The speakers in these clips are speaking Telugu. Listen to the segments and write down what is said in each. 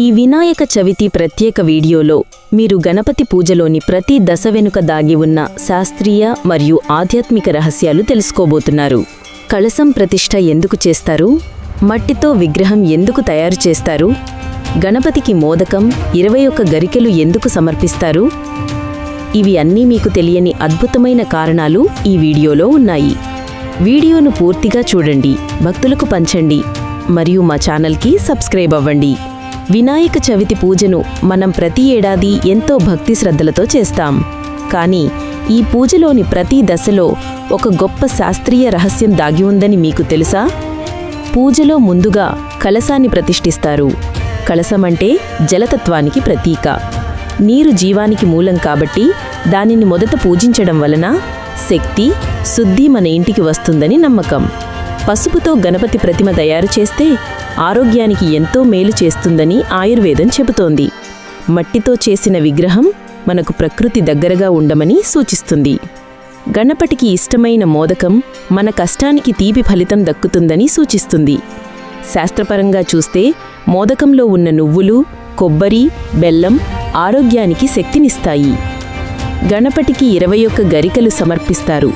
ఈ వినాయక చవితి ప్రత్యేక వీడియోలో మీరు గణపతి పూజలోని ప్రతి దశ వెనుక దాగి ఉన్న శాస్త్రీయ మరియు ఆధ్యాత్మిక రహస్యాలు తెలుసుకోబోతున్నారు. కలసం ప్రతిష్ఠ ఎందుకు చేస్తారు? మట్టితో విగ్రహం ఎందుకు తయారు చేస్తారు? గణపతికి మోదకం ఇరవై ఒక్క గరికెలు ఎందుకు సమర్పిస్తారు? ఇవి అన్నీ మీకు తెలియని అద్భుతమైన కారణాలు ఈ వీడియోలో ఉన్నాయి. వీడియోను పూర్తిగా చూడండి భక్తులకు పంచండి మరియు మా ఛానల్కి సబ్స్క్రైబ్ అవ్వండి. వినాయక చవితి పూజను మనం ప్రతి ఏడాది ఎంతో భక్తి శ్రద్ధలతో చేస్తాం. కానీ ఈ పూజలోని ప్రతి దశలో ఒక గొప్ప శాస్త్రీయ రహస్యం దాగి ఉందని మీకు తెలుసా? పూజలో ముందుగా కలశాన్ని ప్రతిష్ఠిస్తారు. కలశమంటే జలతత్వానికి ప్రతీక. నీరు జీవానికి మూలం కాబట్టి దానిని మొదట పూజించడం వలన శక్తి శుద్ధి మన ఇంటికి వస్తుందని నమ్మకం. పసుపుతో గణపతి ప్రతిమ తయారు చేస్తే ఆరోగ్యానికి ఎంతో మేలు చేస్తుందని ఆయుర్వేదం చెబుతోంది. మట్టితో చేసిన విగ్రహం మనకు ప్రకృతి దగ్గరగా ఉండమని సూచిస్తుంది. గణపతికి ఇష్టమైన మోదకం మన కష్టానికి తీపి ఫలితం దక్కుతుందని సూచిస్తుంది. శాస్త్రపరంగా చూస్తే మోదకంలో ఉన్న నువ్వులు కొబ్బరి బెల్లం ఆరోగ్యానికి శక్తినిస్తాయి. గణపతికి ఇరవై ఒక్క గరికలు సమర్పిస్తారు.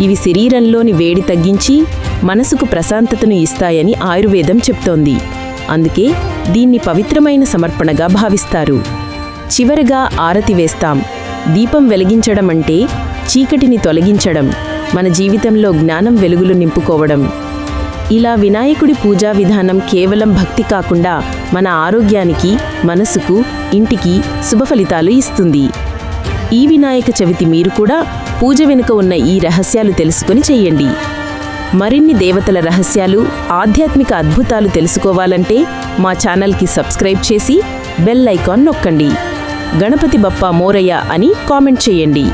ఇవి శరీరంలోని వేడి తగ్గించి మనసుకు ప్రశాంతతను ఇస్తాయని ఆయుర్వేదం చెప్తోంది. అందుకే దీన్ని పవిత్రమైన సమర్పణగా భావిస్తారు. చివరగా ఆరతి వేస్తాం. దీపం వెలిగించడం అంటే చీకటిని తొలగించడం మన జీవితంలో జ్ఞానం వెలుగులు నింపుకోవడం. ఇలా వినాయకుడి పూజా విధానం కేవలం భక్తి కాకుండా మన ఆరోగ్యానికి మనసుకు ఇంటికి శుభ ఫలితాలు ఇస్తుంది. ఈ వినాయక చవితి మీరు కూడా పూజ వెనుక ఉన్న ఈ రహస్యాలు తెలుసుకొని చెయ్యండి మరిన్ని దేవతల రహస్యాలు ఆధ్యాత్మిక అద్భుతాలు తెలుసుకోవాలంటే మా ఛానల్కి సబ్స్క్రైబ్ చేసి బెల్ ఐకాన్ నొక్కండి. గణపతి బప్ప మోరయ్య అని కామెంట్ చేయండి.